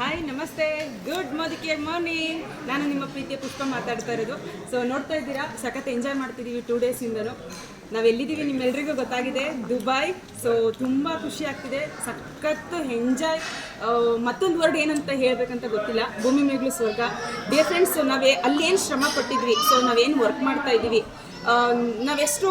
Hi ನಮಸ್ತೆ. Good ಮೋದಿಕೆ morning ನಾನು ನಿಮ್ಮ ಪ್ರೀತಿಯ ಪುಷ್ಪ ಮಾತಾಡ್ತಾ ಇರೋದು. ಸೊ ನೋಡ್ತಾ ಇದ್ದೀರಾ? ಸಖತ್ ಎಂಜಾಯ್ ಮಾಡ್ತಿದ್ದೀವಿ ಟೂ ಡೇಸಿಂದನೂ ನಾವು ಎಲ್ಲಿದ್ದೀವಿ ನಿಮ್ಮೆಲ್ರಿಗೂ ಗೊತ್ತಾಗಿದೆ. ದುಬೈ ಸೊ ತುಂಬ ಖುಷಿ ಆಗ್ತಿದೆ. ಸಖತ್ತು ಎಂಜಾಯ್ ಮತ್ತೊಂದು ವರ್ಡ್ ಏನಂತ ಹೇಳಬೇಕಂತ ಗೊತ್ತಿಲ್ಲ. ಭೂಮಿ ಮೇಗ್ಲು ಸ್ವರ್ಗ. ಡಿಯರ್ ಫ್ರೆಂಡ್ಸ್ ನಾವೇ ಅಲ್ಲೇನು ಶ್ರಮ ಪಟ್ಟಿದ್ವಿ. ಸೊ ನಾವೇನು ವರ್ಕ್ ಮಾಡ್ತಾ ಇದ್ದೀವಿ. ನಾವೆಷ್ಟು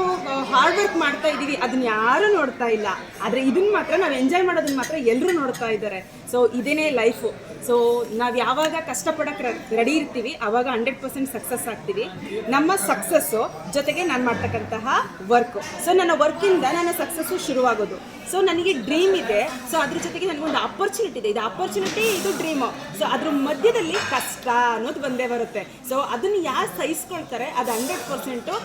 ಹಾರ್ಡ್ ವರ್ಕ್ ಮಾಡ್ತಾ ಇದ್ದೀವಿ. ಅದನ್ನ ಯಾರೂ ನೋಡ್ತಾ ಇಲ್ಲ. ಆದರೆ ಇದನ್ನ ಮಾತ್ರ ನಾವು ಎಂಜಾಯ್ ಮಾಡೋದನ್ನ ಮಾತ್ರ ಎಲ್ಲರೂ ನೋಡ್ತಾ ಇದ್ದಾರೆ. ಸೊ ಇದೇನೇ ಲೈಫು ಸೊ ನಾವು ಯಾವಾಗ ಕಷ್ಟಪಡಕ್ಕೆ ರೆಡಿ ಇರ್ತೀವಿ ಆವಾಗ ಹಂಡ್ರೆಡ್ ಪರ್ಸೆಂಟ್ ಸಕ್ಸಸ್ ಆಗ್ತೀವಿ. ನಮ್ಮ ಸಕ್ಸಸ್ಸು ಜೊತೆಗೆ ನಾನು ಮಾಡ್ತಕ್ಕಂತಹ ವರ್ಕು ಸೊ ನನ್ನ ವರ್ಕಿಂದ ನನ್ನ ಸಕ್ಸಸ್ಸು ಶುರುವಾಗೋದು. ಸೊ ನನಗೆ ಡ್ರೀಮ್ ಇದೆ. ಸೊ ಅದ್ರ ಜೊತೆಗೆ ನನಗೊಂದು ಅಪರ್ಚುನಿಟಿ ಇದೆ. ಇದು ಅಪರ್ಚುನಿಟಿ ಇದು ಡ್ರೀಮು ಸೊ ಅದ್ರ ಮಧ್ಯದಲ್ಲಿ ಕಷ್ಟ ಅನ್ನೋದು ಬಂದೇ ಬರುತ್ತೆ. ಸೊ ಅದನ್ನು ಯಾರು ಸಹಿಸ್ಕೊಳ್ತಾರೆ, ಅದು ಹಂಡ್ರೆಡ್ ಪರ್ಸೆಂಟು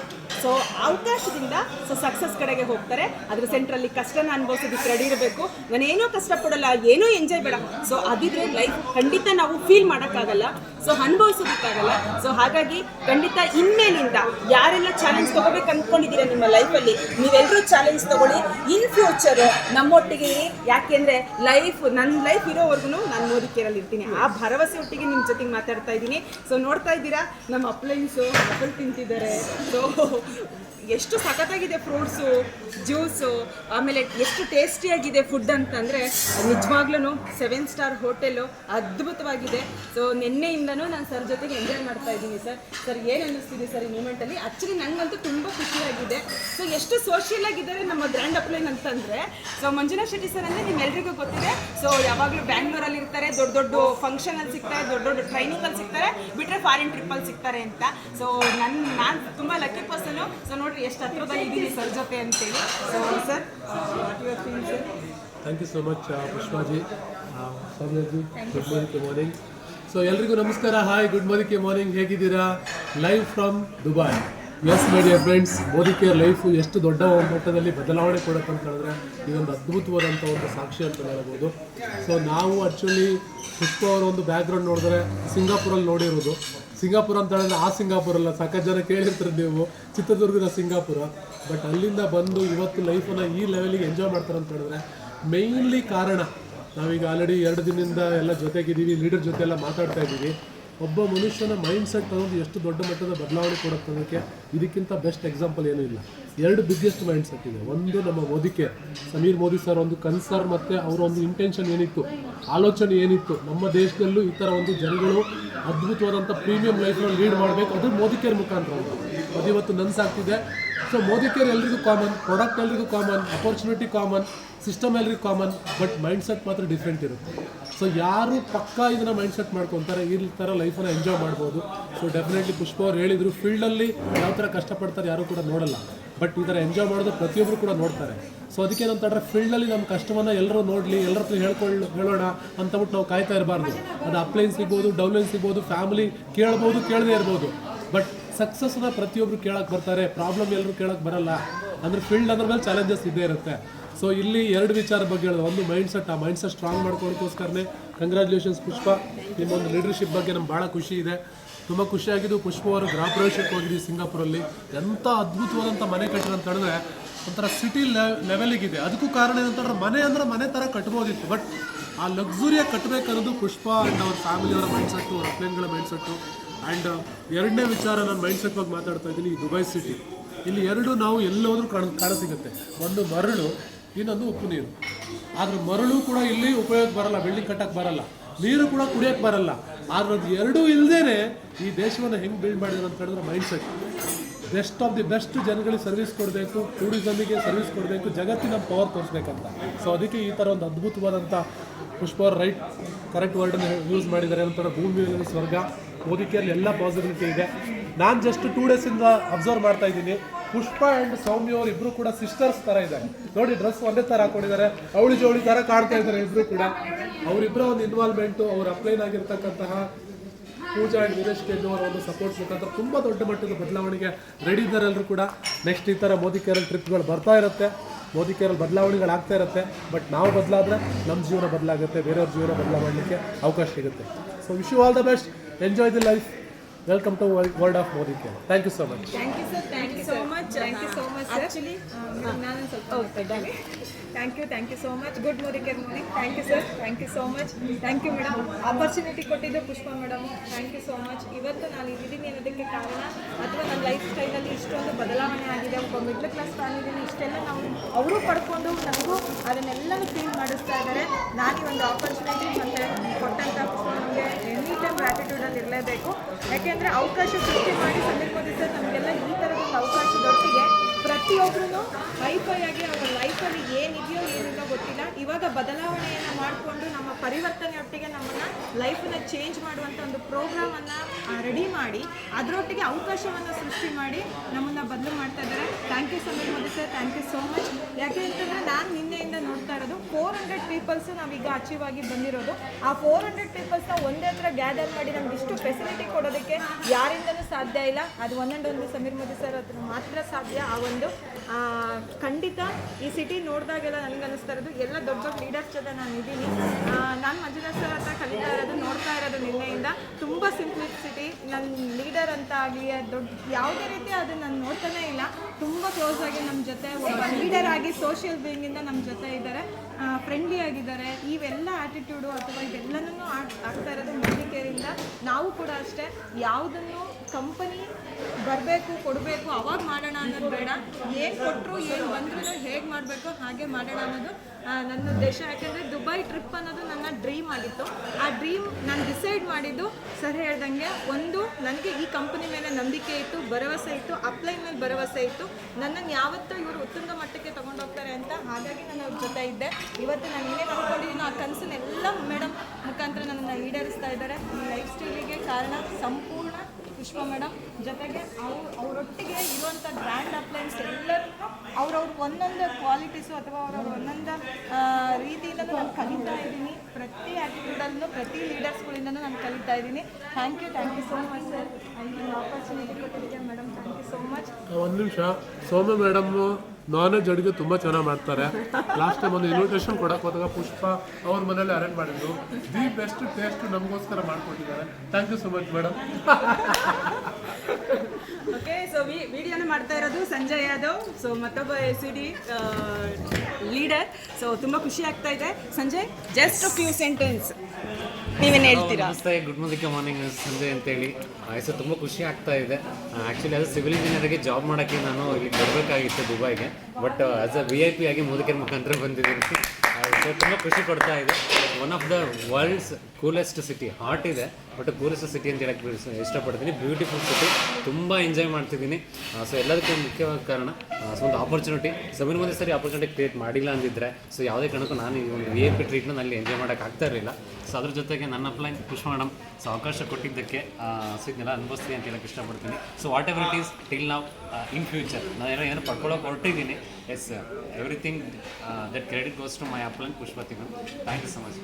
ಸೊ ಅವಕಾಶದಿಂದ ಸೊ ಸಕ್ಸಸ್ ಕಡೆಗೆ ಹೋಗ್ತಾರೆ. ಅದ್ರ ಸೆಂಟ್ರಲ್ಲಿ ಕಷ್ಟನ ಅನುಭವಿಸೋದಕ್ಕೆ ರೆಡಿ ಇರಬೇಕು. ನಾನೇನೋ ಕಷ್ಟಪಡಲ್ಲ, ಏನೂ ಎಂಜಾಯ್ ಬೇಡ. ಸೊ ಅದಿದ್ರೆ ಲೈಫ್ ಖಂಡಿತ ನಾವು ಫೀಲ್ ಮಾಡೋಕ್ಕಾಗಲ್ಲ. ಸೊ ಅನುಭವಿಸೋದಕ್ಕಾಗಲ್ಲ. ಸೊ ಹಾಗಾಗಿ ಖಂಡಿತ ಇನ್ಮೇಲಿಂದ ಯಾರೆಲ್ಲ ಚಾಲೆಂಜ್ ತಗೋಬೇಕು ಅಂದ್ಕೊಂಡಿದ್ದೀರಾ ನಿಮ್ಮ ಲೈಫಲ್ಲಿ ನೀವೆಲ್ಲರೂ ಚಾಲೆಂಜ್ ತಗೊಳ್ಳಿ. ಇನ್ ಫ್ಯೂಚರ್ ನಮ್ಮೊಟ್ಟಿಗೆ, ಯಾಕೆಂದರೆ ಲೈಫ್ ನನ್ನ ಲೈಫ್ ಇರೋವರೆಗೂ ನಾನು ಮೋದಿ ಕೇರಲ್ಲಿ ಇರ್ತೀನಿ. ಆ ಭರವಸೆ ಒಟ್ಟಿಗೆ ನಿಮ್ಮ ಜೊತೆಗೆ ಮಾತಾಡ್ತಾ ಇದ್ದೀನಿ. ಸೊ ನೋಡ್ತಾ ಇದ್ದೀರಾ, ನಮ್ಮ ಅಪ್ಲೈನ್ಸು ಅಪ್ಪಲ್ ತಿಂತಿದ್ದಾರೆ. ಸೊ ಎಷ್ಟು ಸಖತ್ತಾಗಿದೆ ಫ್ರೂಟ್ಸು ಜ್ಯೂಸು ಆಮೇಲೆ ಎಷ್ಟು ಟೇಸ್ಟಿಯಾಗಿದೆ ಫುಡ್ ಅಂತಂದರೆ ನಿಜವಾಗ್ಲೂ ಸೆವೆನ್ ಸ್ಟಾರ್ ಹೋಟೆಲು ಅದ್ಭುತವಾಗಿದೆ. ಸೊ ನಿನ್ನೆಯಿಂದನೂ ನಾನು ಸರ್ ಜೊತೆಗೆ ಎಂಜಾಯ್ ಮಾಡ್ತಾ ಇದ್ದೀನಿ ಸರ್. ಸರ್ ಏನು ಅನ್ನಿಸ್ತಿದೆ ಸರ್ ಈ ಮೂಮೆಂಟಲ್ಲಿ ಆ್ಯಕ್ಚುಲಿ ನನಗಂತೂ ತುಂಬ ಖುಷಿಯಾಗಿದೆ. ಸೊ ಎಷ್ಟು ಸೋಷಿಯಲ್ ಆಗಿದ್ದಾರೆ ನಮ್ಮ ಗ್ರ್ಯಾಂಡ್ ಅಪ್ಲೈನ್ ಅಂತಂದರೆ ಸೊ ಮಂಜುನಾಥ್ ಶೆಟ್ಟಿ ಸರ್ ಅಂದರೆ ನಿಮ್ಮೆಲ್ರಿಗೂ ಗೊತ್ತಿದೆ. ಸೊ ಯಾವಾಗಲೂ ಬ್ಯಾಂಗ್ಳೂರಲ್ಲಿ ಇರ್ತಾರೆ ದೊಡ್ಡ ದೊಡ್ಡ ಫಂಕ್ಷನಲ್ಲಿ ಸಿಗ್ತಾರೆ ದೊಡ್ಡ ದೊಡ್ಡ ಟ್ರೈನಿಂಗಲ್ಲಿ ಸಿಗ್ತಾರೆ ಬಿಟ್ಟರೆ ಫಾರಿನ್ ಟ್ರಿಪ್ಪಲ್ಲಿ ಸಿಗ್ತಾರೆ ಅಂತ. ಸೊ ನನ್ನ ನಾನು ತುಂಬ ಲಕ್ಕಿ ಪರ್ಸನು ಸೊ ನೋಡಿರಿ ಎಷ್ಟು ಹತ್ರದಲ್ಲಿ ಇದ್ದೀನಿ ಸರ್ ಜೊತೆ ಅಂತೇಳಿ. So sir thank you so much Pushpaji sir good morning morning so ಎಲ್ರಿಗೂ ನಮಸ್ಕಾರ. ಹಾಯ್ ಗುಡ್ ಮಾರ್ನಿಂಗ್ ಮಾರ್ನಿಂಗ್ ಹೇಗಿದ್ದೀರಾ? Live from Dubai S media friends Modi care life ಎಷ್ಟು ದೊಡ್ಡ ಮಟ್ಟದಲ್ಲಿ ಬದಲಾವಣೆ ಕೊಡುತ್ತೆ ಅಂತ ಹೇಳಿದ್ರೆ ಇದೊಂದು ಅದ್ಭುತವಾದಂಥ ಒಂದು ಸಾಕ್ಷಿ ಅಂತ ಹೇಳ್ಬೋದು ಸೊ ನಾವು ಆ್ಯಕ್ಚುಲಿ ಪುಷ್ಪ ಅವರ ಒಂದು ಬ್ಯಾಕ್ಗ್ರೌಂಡ್ ನೋಡಿದ್ರೆ ಸಿಂಗಾಪುರಲ್ಲಿ ನೋಡಿರೋದು. ಸಿಂಗಾಪುರ ಅಂತ ಹೇಳಿದ್ರೆ ಆ ಸಿಂಗಾಪುರ ಅಲ್ಲ ಸಾಕಷ್ಟು ಜನ ಕೇಳಿರ್ತೀರಿ ನೀವು. ಚಿತ್ರದುರ್ಗದ ಸಿಂಗಾಪುರ. ಬಟ್ ಅಲ್ಲಿಂದ ಬಂದು ಇವತ್ತು ಲೈಫನ್ನು ಈ ಲೆವೆಲಿಗೆ ಎಂಜಾಯ್ ಮಾಡ್ತಾರೆ ಅಂತ ಹೇಳಿದ್ರೆ ಮೇಯ್ನ್ಲಿ ಕಾರಣ ನಾವೀಗ ಆಲ್ರೆಡಿ ಎರಡು ದಿನದಿಂದ ಎಲ್ಲ ಜೊತೆಗಿದ್ದೀವಿ ಲೀಡರ್ ಜೊತೆ ಎಲ್ಲ ಮಾತಾಡ್ತಾ ಇದ್ದೀವಿ. ಒಬ್ಬ ಮನುಷ್ಯನ ಮೈಂಡ್ ಸೆಟ್ ಅನ್ನೋದು ಎಷ್ಟು ದೊಡ್ಡ ಮಟ್ಟದ ಬದಲಾವಣೆ ಕೊಡುತ್ತದಕ್ಕೆ ಇದಕ್ಕಿಂತ ಬೆಸ್ಟ್ ಎಕ್ಸಾಂಪಲ್ ಏನೂ ಇಲ್ಲ. ಎರಡು ಬಿಗ್ಗೆಸ್ಟ್ ಮೈಂಡ್ ಸೆಟ್ ಇದೆ. ಒಂದು ನಮ್ಮ ಮೋದಿಕೆ ಸಮೀರ್ ಮೋದಿ ಸರ್ ಒಂದು ಕನ್ಸರ್ ಮತ್ತು ಅವರ ಒಂದು ಇಂಟೆನ್ಷನ್ ಏನಿತ್ತು? ಆಲೋಚನೆ ಏನಿತ್ತು? ನಮ್ಮ ದೇಶದಲ್ಲೂ ಈ ಥರ ಒಂದು ಜನಗಳು ಅದ್ಭುತವಾದಂಥ ಪ್ರೀಮಿಯಂ ಲೈಫ್ನ ಲೀಡ್ ಮಾಡಬೇಕು. ಅದು ಮೋದಿಕೆಯರ ಮುಖಾಂತರ ಅದು ಇವತ್ತು ನನ್ಸಾಗ್ತಿದೆ. ಸೊ ಮೋದಿ ಕೇರ್ ಎಲ್ರಿಗೂ ಕಾಮನ್ ಪ್ರಾಡಕ್ಟ್ ಎಲ್ರಿಗೂ ಕಾಮನ್ ಅಪರ್ಚುನಿಟಿ ಕಾಮನ್ ಸಿಸ್ಟಮ್ ಎಲ್ರಿಗೂ ಕಾಮನ್ ಬಟ್ ಮೈಂಡ್ ಸೆಟ್ ಮಾತ್ರ ಡಿಫ್ರೆಂಟ್ ಇರುತ್ತೆ ಸೊ ಯಾರು ಪಕ್ಕಾ ಇದನ್ನ ಮೈಂಡ್ ಸೆಟ್ ಮಾಡ್ಕೊತಾರೆ ಈ ಥರ ಲೈಫನ್ನು ಎಂಜಾಯ್ ಮಾಡ್ಬೋದು. ಸೊ ಡೆಫಿನೆಟ್ಲಿ ಪುಷ್ಪ ಅವ್ರು ಹೇಳಿದರು ಫೀಲ್ಡಲ್ಲಿ ಯಾವ ಥರ ಕಷ್ಟಪಡ್ತಾರೆ ಯಾರು ಕೂಡ ನೋಡಲ್ಲ. ಬಟ್ ಈ ಥರ ಎಂಜಾಯ್ ಮಾಡೋದು ಪ್ರತಿಯೊಬ್ಬರು ಕೂಡ ನೋಡ್ತಾರೆ. ಸೊ ಅದಕ್ಕೆ ಏನಂತಂದ್ರೆ ಫೀಲ್ಡಲ್ಲಿ ನಮ್ಮ ಕಷ್ಟವನ್ನು ಎಲ್ಲರೂ ನೋಡಲಿ ಎಲ್ಲರ ಹತ್ರ ಹೇಳ್ಕೊಳ್ಳಿ, ಹೇಳೋಣ ಅಂತಬಿಟ್ಟು ನಾವು ಕಾಯ್ತಾ ಇರಬಾರ್ದು. ಅದು ಅಪ್ಲೈನ್ ಸಿಗ್ಬೋದು ಡೌನ್ಲೈನ್ ಸಿಗ್ಬೋದು ಫ್ಯಾಮಿಲಿ ಕೇಳ್ಬೋದು, ಕೇಳದೇ ಇರ್ಬೋದು. ಬಟ್ ಸಕ್ಸಸ್ನ ಪ್ರತಿಯೊಬ್ರು ಕೇಳಕ್ಕೆ ಬರ್ತಾರೆ ಪ್ರಾಬ್ಲಮ್ ಎಲ್ಲರೂ ಕೇಳಕ್ಕೆ ಬರಲ್ಲ. ಅಂದ್ರೆ ಫೀಲ್ಡ್ ಅದ್ರ ಮೇಲೆ ಚಾಲೆಂಜಸ್ ಇದ್ದೇ ಇರುತ್ತೆ. ಸೊ ಇಲ್ಲಿ ಎರಡು ವಿಚಾರ ಬಗ್ಗೆ ಹೇಳೋದು. ಒಂದು ಮೈಂಡ್ ಸೆಟ್ ಆ ಮೈಂಡ್ ಸೆಟ್ ಸ್ಟ್ರಾಂಗ್ ಮಾಡ್ಕೊಳ್ಳೋಕ್ಕೋಸ್ಕರನೇ ಕಂಗ್ರ್ಯಾಚುಲೇಷನ್ಸ್ ಪುಷ್ಪ. ನಿಮ್ಮ ಒಂದು ಲೀಡರ್ಶಿಪ್ ಬಗ್ಗೆ ನಮ್ಗೆ ಭಾಳ ಖುಷಿ ಇದೆ. ತುಂಬ ಖುಷಿಯಾಗಿದ್ದು ಪುಷ್ಪ ಅವರು ಗೃಹ ಪ್ರವೇಶಕ್ಕೆ ಹೋಗಿದ್ವಿ ಸಿಂಗಾಪುರಲ್ಲಿ. ಎಂಥ ಅದ್ಭುತವಾದಂಥ ಮನೆ ಕಟ್ಟಿದ್ರು ಅಂತ ಹೇಳಿದ್ರೆ, ಒಂಥರ ಸಿಟಿ ಲೆವೆಲಿಗಿದೆ ಅದಕ್ಕೂ ಕಾರಣ ಏನಂತಂದ್ರೆ ಮನೆ ಅಂದ್ರೆ ಮನೆ ಥರ ಕಟ್ಬೋದಿತ್ತು. ಬಟ್ ಆ ಲಕ್ಸುರಿಯಾಗಿ ಕಟ್ಟಬೇಕನ್ನೋದು ಪುಷ್ಪ ಅಂಡ್ ಅವ್ರ ಫ್ಯಾಮಿಲಿಯವರ ಮೈಂಡ್ ಸೆಟ್ಟು ಅವ್ರ ಮೈಂಡ್ ಸೆಟ್ಟು ಆ್ಯಂಡ್ ಎರಡನೇ ವಿಚಾರ ನಾನು ಮೈಂಡ್ ಸೆಟ್ ಬಗ್ಗೆ ಮಾತಾಡ್ತಾ ಇದ್ದೀನಿ, ಈ ದುಬೈ ಸಿಟಿ ಇಲ್ಲಿ ಎರಡು ನಾವು ಎಲ್ಲೋದ್ರೂ ಕಾಣ ಕಾಣ ಸಿಗುತ್ತೆ. ಒಂದು ಮರಳು, ಇನ್ನೊಂದು ಉಪ್ಪು ನೀರು. ಆದ್ರೆ ಮರಳು ಕೂಡ ಇಲ್ಲಿ ಉಪಯೋಗ ಬರಲ್ಲ ಬಿಲ್ಡಿಂಗ್ ಕಟ್ಟಕ್ಕೆ ಬರಲ್ಲ. ನೀರು ಕೂಡ ಕುಡಿಯಕ್ಕೆ ಬರಲ್ಲ. ಆದ್ರೆ ಅದು ಎರಡೂ ಇಲ್ಲದೇನೆ ಈ ದೇಶವನ್ನು ಹೆಂಗೆ ಬಿಲ್ಡ್ ಮಾಡಿದ್ರು ಅಂತ ಹೇಳಿದ್ರೆ mindset best of the best ಜನಗಳಿಗೆ ಸರ್ವಿಸ್ ಕೊಡಬೇಕು ಟೂರಿಸಮಿಗೆ ಸರ್ವಿಸ್ ಕೊಡಬೇಕು ಜಗತ್ತಿನ ಪವರ್ ತೋರಿಸ್ಬೇಕಂತ. ಸೊ ಅದಕ್ಕೆ ಈ ಥರ ಒಂದು ಅದ್ಭುತವಾದಂಥ ಪುಷ್ಪ ರೈಟ್ ಕರೆಕ್ಟ್ ವರ್ಡನ್ನು ಯೂಸ್ ಮಾಡಿದ್ದಾರೆ ಅಂತ ಭೂಮಿ ಮೇಲಿನ ಸ್ವರ್ಗ ಮೋದಿಕೆಯಲ್ಲಿ ಎಲ್ಲ ಪಾಸಿಬಿಲಿಟಿ ಇದೆ. ನಾನು ಜಸ್ಟ್ ಟೂ ಡೇಸಿಂದ ಅಬ್ಸರ್ವ್ ಮಾಡ್ತಾ ಇದ್ದೀನಿ. ಪುಷ್ಪ ಆ್ಯಂಡ್ ಸೌಮ್ಯ ಅವ್ರು ಇಬ್ಬರು ಕೂಡ ಸಿಸ್ಟರ್ಸ್ ಥರ ಇದ್ದಾರೆ. ನೋಡಿ ಡ್ರೆಸ್ ಒಂದೇ ಥರ ಹಾಕೊಂಡಿದ್ದಾರೆ. ಅವಳಿ ಜವಳಿ ಥರ ಕಾಡ್ತಾ ಇದ್ದಾರೆ ಇಬ್ಬರು ಕೂಡ. ಅವರಿಬ್ಬರ ಒಂದು ಇನ್ವಾಲ್ವ್ಮೆಂಟು ಅವ್ರ ಅಪ್ಲೈನ್ ಆಗಿರ್ತಕ್ಕಂತಹ ಪೂಜಾ ಆ್ಯಂಡ್ ವೀರೇಶ್ ಕೆದ್ದು ಅವರ ಒಂದು ಸಪೋರ್ಟ್ ಮುಖಾಂತರ ತುಂಬ ದೊಡ್ಡ ಮಟ್ಟದ ಬದಲಾವಣೆಗೆ ರೆಡಿ ಇದ್ದಾರೆ ಎಲ್ಲರೂ ಕೂಡ. ನೆಕ್ಸ್ಟ್ ಈ ಥರ ಮೋದಿ ಕೇರಲ್ ಟ್ರಿಪ್ಗಳು ಬರ್ತಾ ಇರುತ್ತೆ. ಮೋದಿ ಕೇರಲ್ ಬದಲಾವಣೆಗಳಾಗ್ತಾ ಇರುತ್ತೆ. ಬಟ್ ನಾವು ಬದಲಾದರೆ ನಮ್ಮ ಜೀವನ ಬದಲಾಗುತ್ತೆ, ಬೇರೆಯವ್ರ ಜೀವನ ಬದಲಾವಣೆಗೆ ಅವಕಾಶ ಸಿಗುತ್ತೆ. So wish you all the best enjoy the life welcome to world of Modi care thank you so much thank you sir thank you so much thank you so much actually ನಾನು ಸ್ವಲ್ಪ okay done thank you thank you so much good morning care morning thank you sir thank you so much thank you madam opportunity ಕೊಟ್ಟಿದ್ದು Pushpa madam thank you so much ಇವತ್ತು ನಾನು ಇದ್ದೀನಿ ಅನ್ನೋದಕ್ಕೆ ಕಾರಣ, ಅಥವಾ ನನ್ನ ಲೈಫ್ ಸ್ಟೈಲಲ್ಲಿ ಇಷ್ಟೊಂದು ಬದಲಾವಣೆ ಆಗಿದೆ. ಒಬ್ಬ ಮಿಡ್ಲ್ ಕ್ಲಾಸ್ ಫ್ಯಾಮಿಲಿನ ಇಷ್ಟೆಲ್ಲ ನಾವು ಅವರು ಪಡ್ಕೊಂಡು ನನಗೂ ಅದನ್ನೆಲ್ಲನೂ ಫೀಲ್ ಮಾಡಿಸ್ತಾ ಇದ್ದಾರೆ. ನಾನು ಒಂದು ಆಪರ್ಚುನಿಟಿ ಮತ್ತು ಕೊಟ್ಟಂಥ ನಮಗೆ ಎನಿ ಟೈಮ್ ಗ್ರ್ಯಾಟಿಟ್ಯೂಡಲ್ಲಿ ಇರಲೇಬೇಕು. ಯಾಕೆಂದರೆ ಅವಕಾಶ ಸೃಷ್ಟಿ ಮಾಡಿ ಸಮೀರ್ ಸರ್ ನಮಗೆಲ್ಲ ಈ ಅವಕಾಶ ಅವಕಾಶದೊಟ್ಟಿಗೆ ಪ್ರತಿಯೊಬ್ಬರೂ ಹೈಫೈ ಆಗಿ ಅವರ ಲೈಫಲ್ಲಿ ಏನಿದೆಯೋ ಏನಿಲ್ಲ ಗೊತ್ತಿಲ್ಲ. ಇವಾಗ ಬದಲಾವಣೆಯನ್ನು ಮಾಡಿಕೊಂಡು ನಮ್ಮ ಪರಿವರ್ತನೆಯೊಟ್ಟಿಗೆ ನಮ್ಮನ್ನ ಲೈಫನ್ನು ಚೇಂಜ್ ಮಾಡುವಂಥ ಒಂದು ಪ್ರೋಗ್ರಾಮನ್ನು ರೆಡಿ ಮಾಡಿ, ಅದರೊಟ್ಟಿಗೆ ಅವಕಾಶವನ್ನು ಸೃಷ್ಟಿ ಮಾಡಿ ನಮ್ಮನ್ನ ಬದಲು ಮಾಡ್ತಾ ಇದ್ದಾರೆ. Thank you Sameer Modi sir thank you so much ಯಾಕೆ ಅಂತಂದರೆ ನಾನು ನಿನ್ನೆಯಿಂದ ಫೋರ್ ಹಂಡ್ರೆಡ್ ಪೀಪಲ್ಸ್ ನಾವೀಗ ಅಚೀವ್ ಆಗಿ ಬಂದಿರೋದು. ಆ ಫೋರ್ ಹಂಡ್ರೆಡ್ ಪೀಪಲ್ಸ್ನ ಒಂದೇ ಹತ್ರ ಗ್ಯಾದರ್ ಮಾಡಿ ನಮ್ಗೆ ಇಷ್ಟು ಫೆಸಿಲಿಟಿ ಕೊಡೋದಕ್ಕೆ ಯಾರಿಂದನೂ ಸಾಧ್ಯ ಇಲ್ಲ. ಅದು ಒಂದೊಂದೊಂದು ಸಮೀರ್ ಮೋದಿ ಸರ್ ಹತ್ರ ಮಾತ್ರ ಸಾಧ್ಯ. ಆ ಒಂದು ಖಂಡಿತ ಈ ಸಿಟಿ ನೋಡಿದಾಗೆಲ್ಲ ನನಗೆ ಅನಿಸ್ತಾ ಇರೋದು. ಎಲ್ಲ ದೊಡ್ಡ ದೊಡ್ಡ ಲೀಡರ್ಸ್ ಜೊತೆ ನಾನು ಇದ್ದೀನಿ. ನಾನು ಮಂಜುನಾಥ್ ಸರ್ ಹತ್ರ ಕಲಿತಾ ಇರೋದು, ನೋಡ್ತಾ ಇರೋದು ನಿನ್ನೆಯಿಂದ. ತುಂಬ ಸಿಂಪ್ಲಿಸಿಟಿ ನನ್ನ ಲೀಡರ್ ಅಂತ ಆಗಲಿ ದೊಡ್ಡ ಯಾವುದೇ ರೀತಿ ಅದು ನಾನು ನೋಡ್ತಾನೆ ಇಲ್ಲ. ತುಂಬ ಕ್ಲೋಸ್ ಆಗಿ ನಮ್ಮ ಜೊತೆ ಒಬ್ಬ ಲೀಡರ್ ಆಗಿ ಸೋಷಿಯಲ್ ಬೀಯಿಂಗಿಂದ ನಮ್ಮ ಜೊತೆ ಇದ್ದಾರೆ ಫ್ರೆಂಡ್ಲಿ ಆಗಿದ್ದಾರೆ. ಇವೆಲ್ಲ ಆ್ಯಟಿಟ್ಯೂಡು ಅಥವಾ ಇವೆಲ್ಲನೂ ಆಗ್ತಾ ಇರೋದು ಮೆಡಿಕೇರಿಂದ ನಾವು ಕೂಡ ಅಷ್ಟೇ ಯಾವುದನ್ನು ಕಂಪನಿ ಬರಬೇಕು ಕೊಡಬೇಕು ಅವಾಗ ಮಾಡೋಣ ಅನ್ನೋದು ಬೇಡ. ಏನು ಕೊಟ್ಟರು ಏನು ಬಂದರೂ ಹೇಗೆ ಮಾಡಬೇಕು ಹಾಗೆ ಮಾಡೋಣ ಅನ್ನೋದು ನನ್ನ ಉದ್ದೇಶ. ಯಾಕೆಂದರೆ ದುಬೈ ಟ್ರಿಪ್ ಅನ್ನೋದು ನನ್ನ ಡ್ರೀಮ್ ಆಗಿತ್ತು. ಆ ಡ್ರೀಮ್ ನಾನು ಡಿಸೈಡ್ ಮಾಡಿದ್ದು ಸರ್ ಹೇಳ್ದಂಗೆ ಒಂದು, ನನಗೆ ಈ ಕಂಪನಿ ಮೇಲೆ ನಂಬಿಕೆ ಇತ್ತು, ಭರವಸೆ ಇತ್ತು ಅಪ್ಲೈ ಮೇಲೆ ಭರವಸೆ ಇತ್ತು. ನನ್ನನ್ನು ಯಾವತ್ತೂ ಇವರು ಉತ್ತುಂಗ ಮಟ್ಟಕ್ಕೆ ತಗೊಂಡೋಗ್ತಾರೆ ಅಂತ ಹಾಗಾಗಿ ನಾನು ಅವ್ರ ಜೊತೆ ಇದ್ದೆ. ಇವತ್ತು ನಾನು ಏನೇ ಅಂದ್ಕೊಂಡಿದ್ದೀನಿ ಆ ಕನಸನ್ನೆಲ್ಲ ಮೇಡಮ್ ಮುಖಾಂತರ ನನ್ನನ್ನು ಈಡೇರಿಸ್ತಾ ಇದ್ದಾರೆ. ಈ ಲೈಫ್ ಸ್ಟೈಲಿಗೆ ಕಾರಣ ಸಂಪೂರ್ಣ ಪುಷ್ಪ ಮೇಡಮ್ ಜೊತೆಗೆ ಅವ್ರು ಅವರೊಟ್ಟಿಗೆ ಇರುವಂಥ ಬ್ರ್ಯಾಂಡ್ ಅಪ್ಲೈನ್ಸ್ ಎಲ್ಲರೂ ಅವ್ರವ್ರ ಒಂದೊಂದು ಕ್ವಾಲಿಟೀಸು ಅಥವಾ ಅವ್ರವ್ರ ಒಂದೊಂದು ರೀತಿಯಿಂದ ನಾನು ಕಲಿತಾ ಇದ್ದೀನಿ. ಪ್ರತಿ ಆ್ಯಟಿಟ್ಯೂಡಲ್ಲೂ ಪ್ರತಿ ಲೀಡರ್ಸ್ಗಳಿಂದನೂ ನಾನು ಕಲಿತಾ ಇದ್ದೀನಿ. Thank you thank you so much sir opportunity ಕೊಟ್ಟಿದ್ದೀರಾ madam thank you so much ಒಂದು ನಿಮಿಷ. ಸೋಮ್ಯ ಮೇಡಮ್ ನಾನ್ ವೆಜ್ ಅಡುಗೆ ತುಂಬ ಚೆನ್ನಾಗಿ ಮಾಡ್ತಾರೆ. ಲಾಸ್ಟ್ ಟೈಮ್ ಒಂದು ಇನ್ವಿಟೇಷನ್ ಕೊಡಕ್ಕೆ ಹೋದಾಗ ಪುಷ್ಪ ಅವ್ರ ಮನೇಲಿ ಅರೇಂಜ್ ಮಾಡಿದ್ರು ದಿ ಬೆಸ್ಟ್ ಟೇಸ್ಟ್ ನಮಗೋಸ್ಕರ ಮಾಡ್ಕೊಟ್ಟಿದ್ದಾರೆ. Thank you so much madam okay so ವಿಡಿಯೋನ ಮಾಡ್ತಾ ಇರೋದು ಸಂಜಯ್ ಯಾದವ್. ಸೊ ಮತ್ತೊಬ್ಬ S C D leader so ತುಂಬ ಖುಷಿ ಆಗ್ತಾ ಇದೆ. ಸಂಜಯ್ ಜಸ್ಟ್ ಫ್ಯೂ ಸೆಂಟೆನ್ಸ್ ನೀವೇನು ಹೇಳ್ತೀರಾ? ಗುಡ್ ಮಾರ್ನಿಂಗ್ ಮಾರ್ನಿಂಗ್ ಸಂಜಯ್ ಅಂತೇಳಿ. ಆಯ್ಸು ತುಂಬ ಖುಷಿ ಆಗ್ತಾ ಇದೆ. ಆ್ಯಕ್ಚುಲಿ ಅದು ಸಿವಿಲ್ ಇಂಜಿನಿಯರ್ಗೆ ಜಾಬ್ ಮಾಡೋಕ್ಕೆ ನಾನು ಇಲ್ಲಿ ಬರಬೇಕಾಗಿತ್ತು ದುಬೈಗೆ. But as a V I P ಆಗಿ ಮುದುಕಿನ ಮುಖಾಂತರ ಬಂದಿದ್ದೀನಿ. ತುಂಬ ಖುಷಿ ಕೊಡ್ತಾ ಇದೆ. One of the world's coolest city hot ಇದೆ. ಬಟ್ ಕೂಲೆಸ್ಟ್ ಸಿಟಿ ಅಂತ ಹೇಳಕ್ಕೆ ಇಷ್ಟಪಡ್ತೀನಿ. ಬ್ಯೂಟಿಫುಲ್ ಸಿಟಿ ತುಂಬ ಎಂಜಾಯ್ ಮಾಡ್ತಿದ್ದೀನಿ. ಸೊ ಎಲ್ಲದಕ್ಕೂ ಮುಖ್ಯವಾದ ಕಾರಣ ಸೊ ಒಂದು ಆಪರ್ಚುನಿಟಿ ಸಮೀರ್ ಮೋದಿ ಸರಿ ಆಪರ್ಚುನಿಟಿ ಕ್ರಿಯೇಟ್ ಮಾಡಿಲ್ಲ ಅಂದಿದ್ದರೆ ಸೊ ಯಾವುದೇ ಕಾರಣಕ್ಕೂ ನಾನು ಈ ಒಂದು ವಿ ಐ ಪಿ ಟ್ರೀಟ್ನ ಅಲ್ಲಿ ಎಂಜಾಯ್ ಮಾಡೋಕ್ಕೆ ಆಗ್ತಾ ಇರಲಿಲ್ಲ. ಸೊ ಅದ್ರ ಜೊತೆಗೆ ನನ್ನ ಅಪ್ಲೈನ್ ಪುಷ್ಪ ಮೇಡಮ್ ಸೊ ಅವಕಾಶ ಕೊಟ್ಟಿದ್ದಕ್ಕೆ ಸೊ ಇದನ್ನೆಲ್ಲ ಅನುಭವಿಸ್ತೀನಿ ಅಂತ ಹೇಳಕ್ಕೆ ಇಷ್ಟಪಡ್ತೀನಿ. So whatever it is till ನಾವು ಇನ್ ಫ್ಯೂಚರ್ ನಾನು ಏನೋ ಏನೋ ಪಡ್ಕೊಳ್ಳೋಕೆ ಹೊರಟಿದ್ದೀನಿ. Yes everything that credit goes to my upline ಪುಷ್ಪತಿಗಳು thank you so much